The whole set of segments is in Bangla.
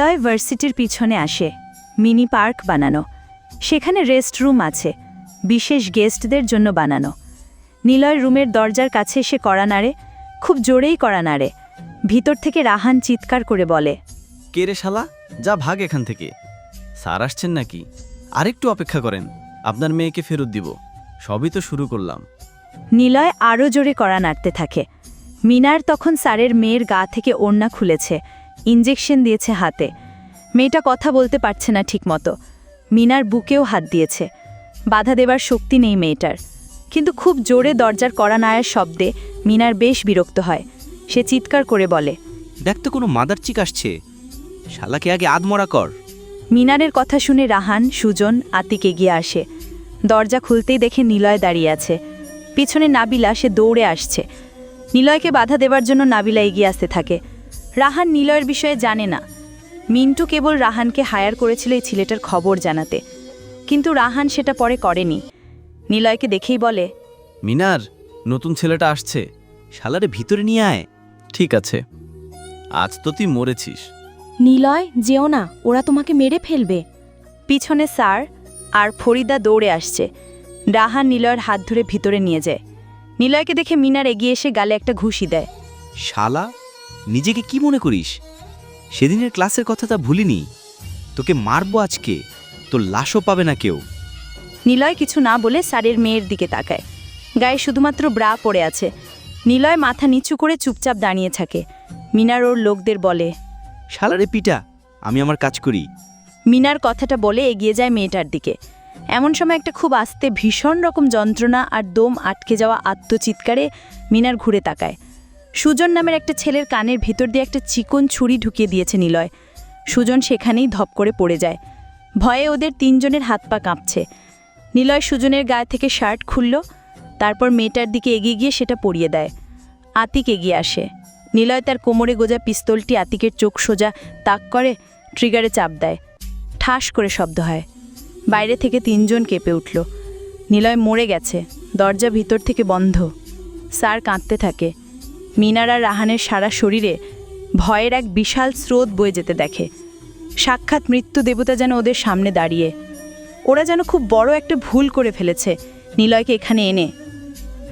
নিলয় ভার্সিটির পিছনে আসে মিনি পার্ক বানানো। সেখানে রেস্ট রুম আছে বিশেষ গেস্টদের জন্য বানানো। নিলয় রুমের দরজার কাছে এসে কড়া নাড়ে খুব জোরেই কড়া নাড়ে। ভিতর থেকে রাহান চিৎকার করে বলে কে রে শালা? যা ভাগ এখান থেকে। স্যার আসছেন নাকি? আরেকটু অপেক্ষা করেন আপনার মেয়েকে ফেরত দিব। সবই তো শুরু করলাম। নিলয় আরও জোরে কড়া নাড়তে থাকে। মিনার তখন স্যারের মেয়ের গা থেকে ওড়না খুলেছে ইঞ্জেকশন দিয়েছে হাতে। মেয়েটা কথা বলতে পারছে না ঠিকমতো। মিনার বুকেও হাত দিয়েছে। বাধা দেবার শক্তি নেই মেয়েটার। কিন্তু খুব জোরে দরজার কড়া নাড়ার শব্দে মিনার বেশ বিরক্ত হয়। সে চিৎকার করে বলে দেখ তো কোনো মাদার চিক আসছে। শালাকে আগে আদমরা কর। মিনারের কথা শুনে রাহান সুজন আতিক এগিয়ে আসে। দরজা খুলতেই দেখে নিলয় দাঁড়িয়ে আছে। পিছনে নাবিলা সে দৌড়ে আসছে। নিলয়কে বাধা দেবার জন্য নাবিলা এগিয়ে আসতে থাকে। রাহান নিলয়ের বিষয়ে জানে না। মিন্টু কেবল রাহানকে হায়ার করেছিল এই ছেলেটার খবর জানাতে। কিন্তু রাহান সেটা পরে করেনি। নিলয়কে দেখেই বলে মিনার নতুন ছেলেটা আসছে। শালারে ভিতরে নিয়ে আয়। ঠিক আছে। আজ তো তুই মরেছিস। নিলয় যেও না। ওরা তোমাকে মেরে ফেলবে। পিছনে স্যার আর ফরিদা দৌড়ে আসছে। রাহান নিলয়ের হাত ধরে ভিতরে নিয়ে যায়। নিলয়কে দেখে মিনার এগিয়ে এসে গালে একটা ঘুষি দেয়। শালা? নিজেকে কি মনে করিস? সেদিনের ক্লাসের কথা তা ভুলিনি। তোকে মারবো আজকে। তোর লাশও পাবে না কেউ। নিলয় কিছু না বলে স্যারের মেয়ের দিকে তাকায়। গায়ে শুধুমাত্র ব্রা পড়ে আছে। নিলয় মাথা নিচু করে চুপচাপ দাঁড়িয়ে থাকে। মিনার ওর লোকদের বলে শালারে পিটা আমি আমার কাজ করি। মিনার কথাটা বলে এগিয়ে যায় মেয়েটার দিকে। এমন সময় একটা খুব আস্তে ভীষণ রকম যন্ত্রণা আর দম আটকে যাওয়া আত্মচিৎকারে মিনার ঘুরে তাকায়। সুজন নামের একটা ছেলের কানের ভেতর দিয়ে একটা চিকন ছুরি ঢুকিয়ে দিয়েছে নিলয়। সুজন সেখানেই ধপ করে পড়ে যায়। ভয়ে ওদের তিনজনের হাত পা কাঁপছে। নিলয় সুজনের গায়ে থেকে শার্ট খুলল, তারপর মেয়েটার দিকে এগিয়ে গিয়ে সেটা পরিয়ে দেয়। আতিক এগিয়ে আসে। নিলয় তার কোমরে গোজা পিস্তলটি আতিকের চোখ সোজা তাক করে ট্রিগারে চাপ দেয়। ঠাস করে শব্দ হয়। বাইরে থেকে তিনজন কেঁপে উঠল। নিলয় মরে গেছে। দরজা ভিতর থেকে বন্ধ। স্যার কাঁদতে থাকে। মিনার আর রাহানের সারা শরীরে ভয়ের এক বিশাল স্রোত বয়ে যেতে দেখে। সাক্ষাৎ মৃত্যু দেবতা যেন ওদের সামনে দাঁড়িয়ে। ওরা যেন খুব বড় একটা ভুল করে ফেলেছে নিলয়কে এখানে এনে।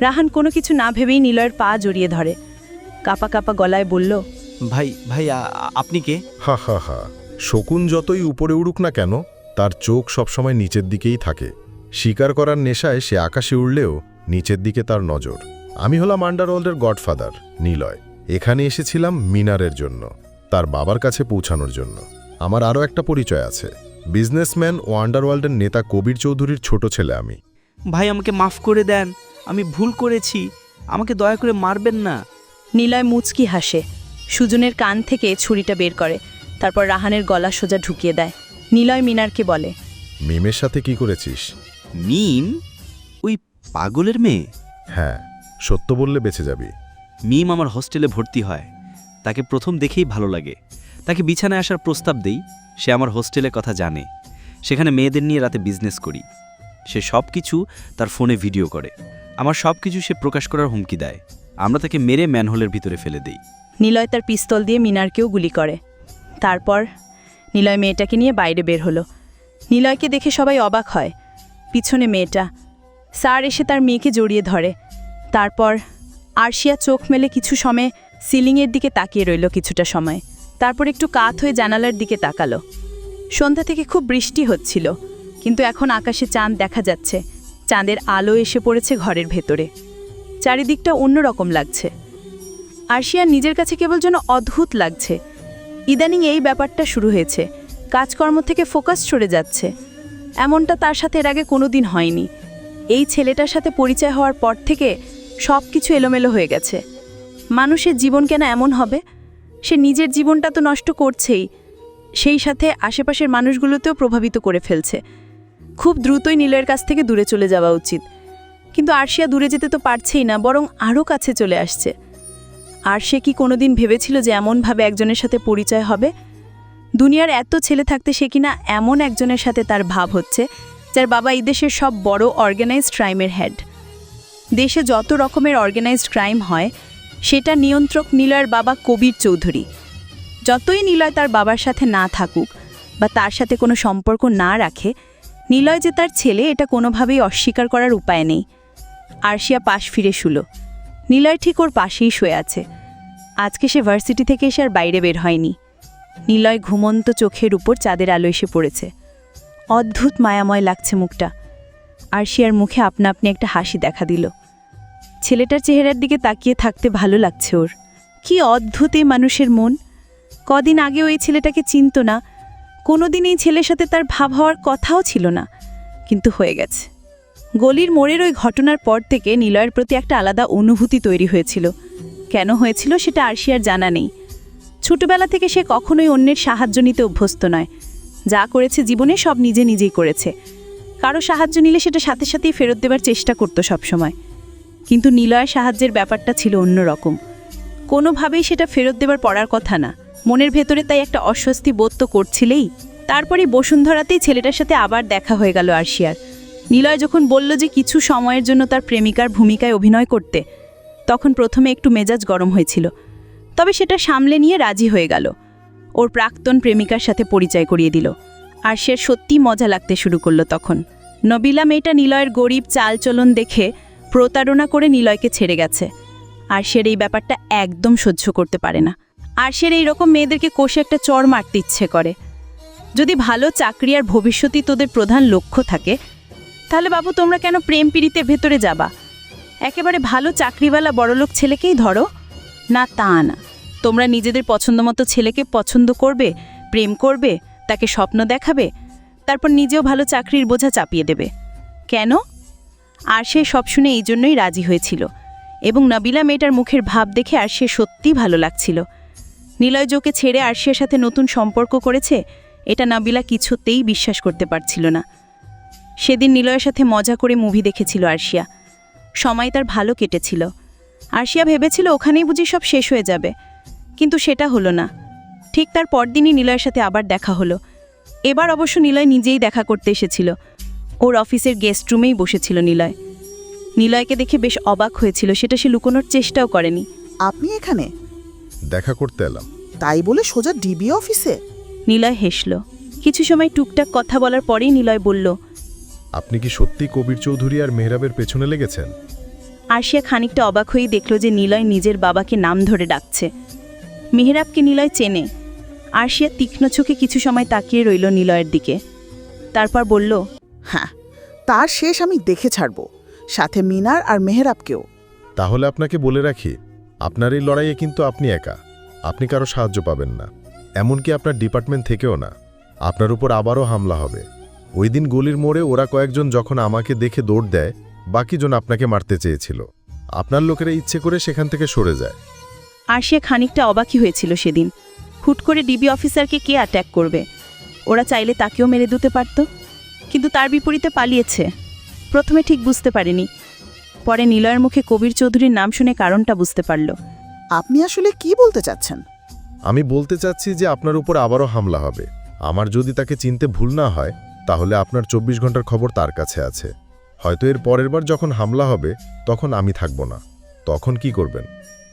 রাহান কোনো কিছু না ভেবেই নিলয়ের পা জড়িয়ে ধরে। কাপা কাপা গলায় বলল ভাই ভাই আপনি কে? হা হা হা। শকুন যতই উপরে উড়ুক না কেন তার চোখ সবসময় নিচের দিকেই থাকে। শিকার করার নেশায় সে আকাশে উড়লেও নিচের দিকে তার নজর। আমি হলাম আন্ডারওয়ার্ল্ডের গডফাদার নিলয়। এখানে এসেছিলাম মিনারের জন্য তার বাবার কাছে পৌঁছানোর জন্য। আমার আরও একটা পরিচয় আছে। বিজনেসম্যান ও আন্ডারওয়ার্ল্ডের নেতা কবির চৌধুরীর ছোট ছেলে আমি। ভাই আমাকে মাফ করে দেন। আমি ভুল করেছি। আমাকে দয়া করে মারবেন না। নিলয় মুচকি হাসে। সুজনের কান থেকে ছুরিটা বের করে। তারপর রাহানের গলা সোজা ঢুকিয়ে দেয়। নিলয় মিনারকে বলে মিমের সাথে কি করেছিস? মিম? ওই পাগলের মেয়ে? হ্যাঁ। সত্য বললে বেঁচে যাবি। মিম আমার হোস্টেলে ভর্তি হয়। তাকে প্রথম দেখেই ভালো লাগে। তাকে বিছানায় আসার প্রস্তাব দেই সে আমার হোস্টেলের কথা জানে। সেখানে মেয়েদের নিয়ে রাতে বিজনেস করি। সে সব কিছু তার ফোনে ভিডিও করে। আমার সব কিছু সে প্রকাশ করার হুমকি দেয়। আমরা তাকে মেরে ম্যানহোলের ভিতরে ফেলে দেই। নিলয় তার পিস্তল দিয়ে মিনারকেও গুলি করে। তারপর নিলয় মেয়েটাকে নিয়ে বাইরে বের হলো। নিলয়কে দেখে সবাই অবাক হয়। পিছনে মেয়েটা। স্যার এসে তার মেয়েকে জড়িয়ে ধরে। তারপর আরশিয়া চোখ মেলে কিছু সময় সিলিংয়ের দিকে তাকিয়ে রইল কিছুটা সময়। তারপর একটু কাত হয়ে জানালার দিকে তাকালো। সন্ধ্যা থেকে খুব বৃষ্টি হচ্ছিল, কিন্তু এখন আকাশে চাঁদ দেখা যাচ্ছে। চাঁদের আলো এসে পড়েছে ঘরের ভেতরে। চারিদিকটা অন্যরকম লাগছে। আরশিয়া নিজের কাছে কেবল যেন অদ্ভুত লাগছে। ইদানিং এই ব্যাপারটা শুরু হয়েছে। কাজকর্ম থেকে ফোকাস সরে যাচ্ছে। এমনটা তার সাথে এর আগে কোনো দিন হয়নি। এই ছেলেটার সাথে পরিচয় হওয়ার পর থেকে সব কিছু এলোমেলো হয়ে গেছে। মানুষের জীবন কেন এমন হবে? সে নিজের জীবনটা তো নষ্ট করছেই। সেই সাথে আশেপাশের মানুষগুলোতেও প্রভাবিত করে ফেলছে। খুব দ্রুতই নীলের কাছ থেকে দূরে চলে যাওয়া উচিত। কিন্তু আরশিয়া দূরে যেতে তো পারছেই না, বরং আরও কাছে চলে আসছে। আর সে কি কোনোদিন ভেবেছিল যে এমনভাবে একজনের সাথে পরিচয় হবে? দুনিয়ার এত ছেলে থাকতে সে কিনা এমন একজনের সাথে তার ভাব হচ্ছে, যার বাবা এই দেশের সব বড় অর্গানাইজড ক্রাইমের হেড দেশে যত রকমের অর্গানাইজড ক্রাইম হয়, সেটা নিয়ন্ত্রক নীলয়ের বাবা কবির চৌধুরী। যতই নীলয় তার বাবার সাথে না থাকুক বা তার সাথে কোনো সম্পর্ক না রাখে, নিলয় যে তার ছেলে, এটা কোনোভাবেই অস্বীকার করার উপায় নেই। আরশিয়া পাশ ফিরে শুলো। নিলয় ঠিক ওর পাশেই শুয়ে আছে। আজকে সে ভার্সিটি থেকে এসে আর বাইরে বের হয়নি। নিলয় ঘুমন্ত চোখের উপর চাঁদের আলো এসে পড়েছে। অদ্ভুত মায়াময় লাগছে মুখটা। আরশিয়ার মুখে আপনা আপনি একটা হাসি দেখা দিল। ছেলেটার চেহারার দিকে তাকিয়ে থাকতে ভালো লাগছে ওর। কি অদ্ভুত এই মানুষের মন। কদিন আগে ওই ছেলেটাকে চিনত না। কোনোদিন এই ছেলের সাথে তার ভাব হওয়ার কথাও ছিল না। কিন্তু হয়ে গেছে। গলির মোড়ের ওই ঘটনার পর থেকে নিলয়ের প্রতি একটা আলাদা অনুভূতি তৈরি হয়েছিল। কেন হয়েছিল সেটা আরশিয়ার জানা নেই। ছোটবেলা থেকে সে কখনোই অন্যের সাহায্য নিতে অভ্যস্ত নয়। যা করেছে জীবনে সব নিজে নিজেই করেছে। কারও সাহায্য নিলে সেটা সাথে সাথেই ফেরত দেবার চেষ্টা করতো সবসময়। কিন্তু নিলয়ের সাহায্যের ব্যাপারটা ছিল অন্যরকম। কোনোভাবেই সেটা ফেরত দেবার পড়ার কথা না। মনের ভেতরে তাই একটা অস্বস্তি বোধ তো করছিলেই। তারপরে বসুন্ধরাতেই ছেলেটার সাথে আবার দেখা হয়ে গেল আরশিয়ার। নিলয় যখন বলল যে কিছু সময়ের জন্য তার প্রেমিকার ভূমিকায় অভিনয় করতে, তখন প্রথমে একটু মেজাজ গরম হয়েছিল। তবে সেটা সামলে নিয়ে রাজি হয়ে গেল। ওর প্রাক্তন প্রেমিকার সাথে পরিচয় করিয়ে দিল। আর সে সত্যি মজা লাগতে শুরু করল তখন। নবিলা মেয়েটা নিলয়ের গরিব চালচলন দেখে প্রতারণা করে নিলয়কে ছেড়ে গেছে। আর সের এই ব্যাপারটা একদম সহ্য করতে পারে না। আর সের এইরকম মেয়েদেরকে কোষে একটা চর মারতে ইচ্ছে করে। যদি ভালো চাকরি আর ভবিষ্যতই তোদের প্রধান লক্ষ্য থাকে, তাহলে বাবু তোমরা কেন প্রেম পীড়িতের ভেতরে যাবা? একেবারে ভালো চাকরিওয়ালা বড়লোক ছেলেকেই ধরো। না, তা না। তোমরা নিজেদের পছন্দমতো ছেলেকে পছন্দ করবে, প্রেম করবে তাকে স্বপ্ন দেখাবে, তারপর নিজেও ভালো চাকরির বোঝা চাপিয়ে দেবে। কেন? আর সে সব শুনে এই জন্যই রাজি হয়েছিল এবং নবিলা মেয়েটার মুখের ভাব দেখে আর সে সত্যিই ভালো লাগছিল। নিলয় যোকে ছেড়ে আরশিয়ার সাথে নতুন সম্পর্ক করেছে, এটা নাবিলা কিছুতেই বিশ্বাস করতে পারছিল না। সেদিন নিলয়ের সাথে মজা করে মুভি দেখেছিল আরশিয়া। সময় তার ভালো কেটেছিল। আরশিয়া ভেবেছিল ওখানেই বুঝি সব শেষ হয়ে যাবে। কিন্তু সেটা হলো না। ঠিক তার পরদিনই নিলয়ের সাথে আবার দেখা হলো। এবার অবশ্য নিলয় নিজেই দেখা করতে এসেছিল। ওর অফিসের গেস্ট রুমেই বসেছিল নিলয়। নিলয়কে দেখে বেশ অবাক হয়েছিল সেটা সে লুকোনোর চেষ্টাও করেনি। আপনি এখানে? দেখা করতে এলাম। তাই বলে সোজা ডিবি অফিসে? নিলয় হেসল। কিছু সময় টুকটাক কথা বলার পরেই নিলয় বলল আপনি কি সত্যি কবির চৌধুরী আর মেহরাবের পেছনে লেগেছেন? আরশিয়া খানিকটা অবাক হয়েই দেখল যে নিলয় নিজের বাবাকে নাম ধরে ডাকছে। মেহরাবকে নিলয় চেনে। আরশিয়া তীক্ষ্ণ চোখে কিছু সময় তাকিয়ে রইল নিলয়ের দিকে। তারপর বলল হ্যাঁ তার শেষ আমি দেখে ছাড়ব সাথে মিনার আর মেহরাবকেও। তাহলে আপনাকে বলে রাখি আপনার এই লড়াইয়ে কিন্তু আপনি একা আপনি কারও সাহায্য পাবেন না এমনকি আপনার ডিপার্টমেন্ট থেকেও না আপনার উপর আবারও হামলা হবে। ওই দিন গলির মোড়ে ওরা কয়েকজন যখন আমাকে দেখে দৌড় দেয় বাকিজন আপনাকে মারতে চেয়েছিল। আপনার লোকেরা ইচ্ছে করে সেখান থেকে সরে যায়। আরশিয়া খানিকটা অবাকই হয়েছিল সেদিন। হুট করে ডিবি অফিসারকে কে অ্যাট্যাক করবে? ওরা চাইলে তাকেও মেরে দিতে পারত। কিন্তু তার বিপরীতে পালিয়েছে। প্রথমে ঠিক বুঝতে পারেনি। পরে নিলয়ের মুখে কবির চৌধুরীর নাম শুনে কারণটা বুঝতে পারল। আপনি আসলে কি বলতে চাচ্ছেন? আমি বলতে চাচ্ছি যে আপনার উপর আবারও হামলা হবে। আমার যদি তাকে চিনতে ভুল না হয় তাহলে আপনার চব্বিশ ঘণ্টার খবর তার কাছে আছে। হয়তো এর পরের বার যখন হামলা হবে তখন আমি থাকব না। তখন কি করবেন?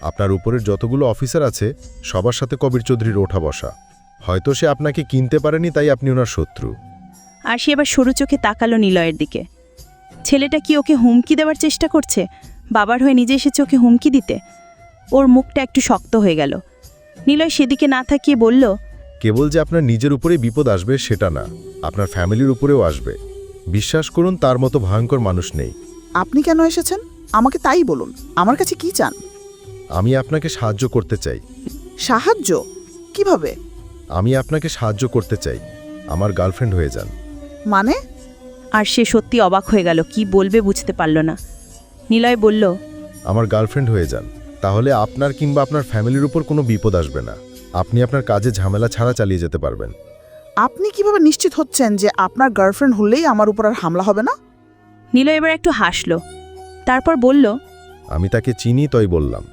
আপনার উপরের যতগুলো অফিসার আছে সবার সাথে কবির চৌধুরীর ওঠা বসা। হয়তো সে আপনাকে কিনতে পারেনি তাই আপনি ওনার শত্রু। আর সে এবার সরু চোখে তাকালো নিলয়ের দিকে। ছেলেটা কি ওকে হুমকি দেওয়ার চেষ্টা করছে? বাবার হয়ে নিজে এসেছে ওকে হুমকি দিতে? ওর মুখটা একটু শক্ত হয়ে গেল। নিলয় সেদিকে না থাকিয়ে বলল কেবল যে আপনার নিজের উপরে বিপদ আসবে সেটা না। আপনার ফ্যামিলির উপরেও আসবে। বিশ্বাস করুন তার মতো ভয়ঙ্কর মানুষ নেই। আপনি কেন এসেছেন? আমাকে তাই বলুন। আমার কাছে কি চান? আমি আপনাকে সাহায্য করতে চাই। সাহায্য? কীভাবে? আমি আপনাকে সাহায্য করতে চাই। আমার গার্লফ্রেন্ড হয়ে যান। মানে? আর সে সত্যি অবাক হয়ে গেল কি বলবে বুঝতে পারল না। নিলয় বলল আমার গার্লফ্রেন্ড হয়ে যান। তাহলে আপনার কিংবা আপনার ফ্যামিলির উপর কোনো বিপদ আসবে না। আপনি আপনার কাজে ঝামেলা ছাড়া চালিয়ে যেতে পারবেন। আপনি কীভাবে নিশ্চিত হচ্ছেন যে আপনার গার্লফ্রেন্ড হলেই আমার উপর আর হামলা হবে না? নিলয় এবার একটু হাসল তারপর বলল আমি তাকে চিনি তই বললাম।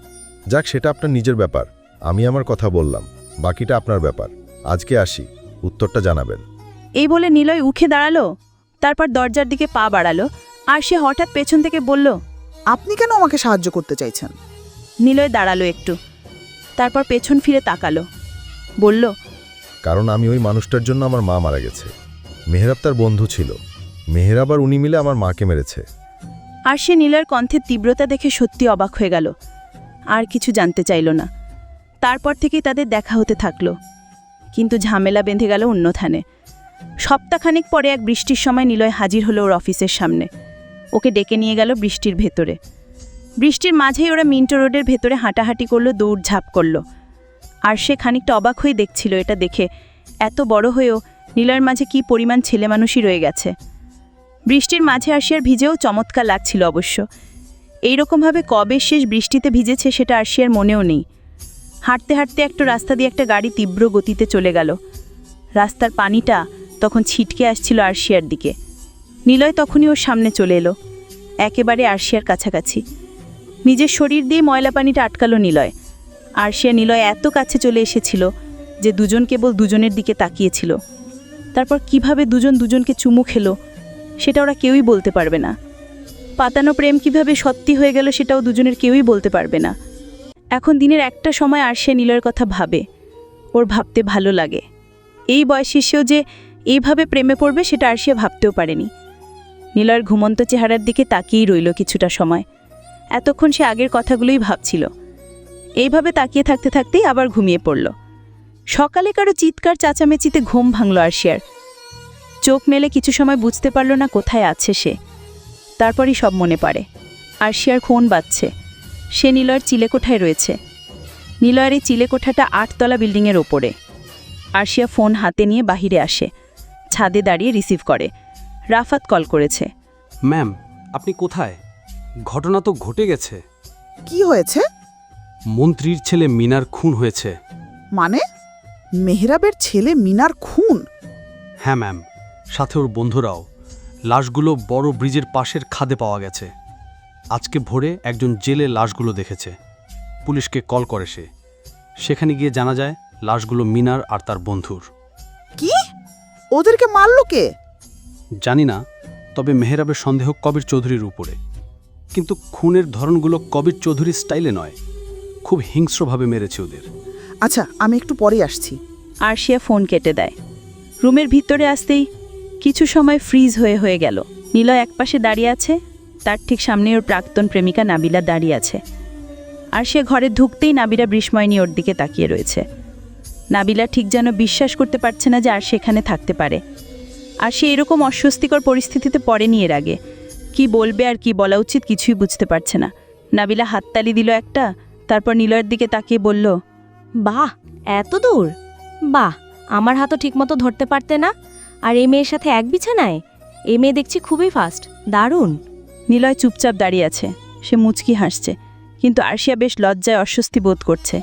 যাক সেটা আপনার নিজের ব্যাপার। আমি আমার কথা বললাম বাকিটা আপনার ব্যাপার। আজকে আসি উত্তরটা জানাবেন। এই বলে নিলয় উঠে দাঁড়াল তারপর দরজার দিকে পা বাড়ালো আর সে হঠাৎ পেছন থেকে বলল আপনি কেন আমাকে সাহায্য করতে চাইছেন? নিলয় দাঁড়াল একটু তারপর পেছন ফিরে তাকালো বলল কারণ আমি ওই মানুষটার জন্য আমার মা মারা গেছে। মেহরাব তার বন্ধু ছিল। মেহরাব আর উনি মিলে আমার মাকে মেরেছে। আর সে নীলয়ের কণ্ঠের তীব্রতা দেখে সত্যি অবাক হয়ে গেল। আর কিছু জানতে চাইল না। তারপর থেকেই তাদের দেখা হতে থাকল। কিন্তু ঝামেলা বেঁধে গেল অন্যথানে। সপ্তাহখানেক পরে এক বৃষ্টির সময় নিলয় হাজির হলো ওর অফিসের সামনে। ওকে ডেকে নিয়ে গেল বৃষ্টির ভেতরে। বৃষ্টির মাঝেই ওরা মিন্টো রোডের ভেতরে হাঁটাহাঁটি করল দৌড়ঝাঁপ করল। আর সে খানিকটা অবাক হয়ে দেখছিল এটা দেখে। এত বড় হয়েও নিলয়ের মাঝে কি পরিমাণ ছেলে মানুষই রয়ে গেছে। বৃষ্টির মাঝে আরশিয়ার ভিজেও চমৎকার লাগছিল অবশ্য। এইরকমভাবে কবে শেষ বৃষ্টিতে ভিজেছে সেটা আরশিয়ার মনেও নেই। হাঁটতে হাঁটতে একটা রাস্তা দিয়ে একটা গাড়ি তীব্র গতিতে চলে গেল। রাস্তার পানিটা তখন ছিটকে আসছিল আরশিয়ার দিকে। নিলয় তখনই ওর সামনে চলে এলো। একেবারে আরশিয়ার কাছাকাছি। নিজের শরীর দিয়ে ময়লা পানিটা আটকালো নিলয়। আরশিয়া নিলয় এত কাছে চলে এসেছিল যে দুজন কেবল দুজনের দিকে তাকিয়েছিল। তারপর কীভাবে দুজন দুজনকে চুমু খেলো, সেটা ওরা কেউই বলতে পারবে না। পাতানো প্রেম কীভাবে সত্যি হয়ে গেল সেটাও দুজনের কেউই বলতে পারবে না। এখন দিনের একটা সময় আর সে নীলয়ের কথা ভাবে। ওর ভাবতে ভালো লাগে। এই বয়সে সেও যে এইভাবে প্রেমে পড়বে সেটা আর সে ভাবতেও পারেনি। নীলয়ের ঘুমন্ত চেহারার দিকে তাকিয়েই রইল কিছুটা সময়। এতক্ষণ সে আগের কথাগুলোই ভাবছিল। এইভাবে তাকিয়ে থাকতে থাকতেই আবার ঘুমিয়ে পড়ল। সকালে কারও চিৎকার, চাচামেচিতে ঘুম ভাঙল আরশিয়ার চোখ মেলে কিছু সময় বুঝতে পারল না কোথায় আছে সে। তারপরই সব মনে পড়ে। আরশিয়ার খুন বাজছে সে নিলয়ের চিলেকোঠায় রয়েছে। নিলয়ের এই চিলেকোঠাটা আটতলা বিল্ডিংয়ের ওপরে। আরশিয়া ফোন হাতে নিয়ে বাহিরে আসে। ছাদে দাঁড়িয়ে রিসিভ করে। রাফাত কল করেছে। ম্যাম আপনি কোথায়? ঘটনা তো ঘটে গেছে। কি হয়েছে? মন্ত্রীর ছেলে মিনার খুন হয়েছে। মানে? মেহরাবের ছেলে মিনার খুন? হ্যাঁ ম্যাম। সাথে ওর বন্ধুরাও। লাশগুলো বড় ব্রিজের পাশের খাদে পাওয়া গেছে। আজকে ভোরে একজন জেলে লাশগুলো দেখেছে। পুলিশকে কল করে সে। সেখানে গিয়ে জানা যায় লাশগুলো মিনার আর তার বন্ধুর। কি? ওদেরকে মারলো কে? জানি না তবে মেহেরাবের সন্দেহ কবির চৌধুরীর উপরে। কিন্তু খুনের ধরনগুলো কবির চৌধুরীর স্টাইলে নয়। খুব হিংস্রভাবে মেরেছে ওদের। আচ্ছা আমি একটু পরে আসছি। আরশিয়া ফোন কেটে দেয়। রুমের ভিতরে আসতেই কিছু সময় ফ্রিজ হয়ে হয়ে গেল। নীলয় একপাশে দাঁড়িয়ে আছে, তার ঠিক সামনে ওর প্রাক্তন প্রেমিকা নাবিলা দাঁড়িয়ে আছে। আর সে ঘরে ঢুকতেই নাবিলা বিস্ময়নী ওর দিকে তাকিয়ে রয়েছে। নাবিলা ঠিক যেন বিশ্বাস করতে পারছে না যে আর সেখানে থাকতে পারে। আর সে এরকম অস্বস্তিকর পরিস্থিতিতে পড়েনি এর আগে। কি বলবে আর কি বলা উচিত কিছুই বুঝতে পারছে না। নাবিলা হাততালি দিল একটা, তারপর নিলয়ের দিকে তাকিয়ে বলল, বাহ, এত দূর? বাহ, আমার হাতও ঠিকমতো ধরতে পারতে না? আর এ মেয়ের সাথে এক বিছানায়? এ মেয়ে দেখছি খুবই ফাস্ট দারুণ। নিলয় চুপচাপ দাঁড়িয়ে আছে, সে মুচকি হাসছে, কিন্তু আরশিয়া বেশ লজ্জায় অস্বস্তি বোধ করছে।